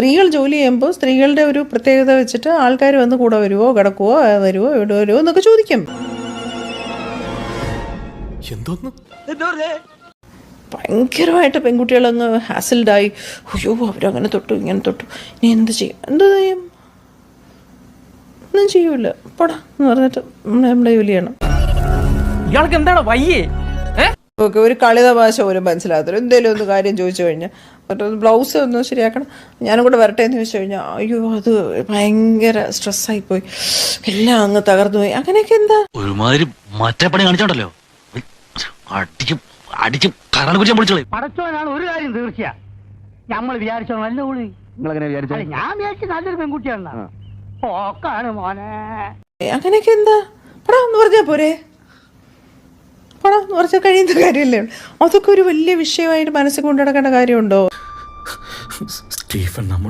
സ്ത്രീകൾ ജോലി ചെയ്യുമ്പോൾ സ്ത്രീകളുടെ ഒരു പ്രത്യേകത വെച്ചിട്ട് ആൾക്കാർ വന്ന് കൂടെ വരുവോ കിടക്കുവോ വരുവോ ഇവിടെ വരുവോ എന്നൊക്കെ ചോദിക്കും. എന്തോന്ന്? ഭയങ്കരമായിട്ട് പെൺകുട്ടികളങ്ങ് ഹാസിൽഡായി അയ്യോ അവരങ്ങനെ തൊട്ടു ഇങ്ങനെ തൊട്ടു. ഇനി എന്ത് ചെയ്യും? എന്ത് ചെയ്യും? ഒന്നും ചെയ്യൂല. പോടാ എന്ന് പറഞ്ഞിട്ട് നമ്മൾ നമ്മുടെ ജോലി ചെയ്യണം. ഇയാൾക്ക് എന്താണ് വയ്യേ? ഓക്കെ ഒരു കളിത ഭാഷ പോലും മനസ്സിലാകത്തില്ല. എന്തെങ്കിലും ഒന്ന് കാര്യം ചോദിച്ചു കഴിഞ്ഞാൽ മറ്റൊന്ന് ബ്ലൗസ് ഒന്ന് ശരിയാക്കണം. ഞാനും കൂടെ വരട്ടെ എന്ന് ചോദിച്ചു കഴിഞ്ഞാൽ അയ്യോ അത് ഭയങ്കര സ്ട്രെസ്സായി പോയി. എല്ലാം അങ്ങ് തകർന്നു പോയി. അങ്ങനെയൊക്കെ എന്താ? ഒരുമാതിരി മറ്റേ പണി കാണിച്ചോണ്ടല്ലോ. അടിച്ച് അടിച്ച് കരളെ കുറിച്ച് പൊളിച്ചോളെ. പടച്ചോനാണ് ഒരു കാര്യം നമ്മൾ വിചാരിച്ചോ നല്ല ഞാൻ വിചാരിച്ചു നല്ലൊരു പെൺകുട്ടിയാണ് ഓക്കാണ് മോനെ. അങ്ങനെയൊക്കെ എന്താ? പടാ എന്ന് പറഞ്ഞാ പോരെ. പറഞ്ഞാൽ കഴിയുന്ന കാര്യമല്ലേ? അതൊക്കെ ഒരു വലിയ വിഷയമായിട്ട് മനസ്സിൽ കൊണ്ടു നടക്കേണ്ട കാര്യമുണ്ടോ? സ്റ്റീഫൻ നമ്മൾ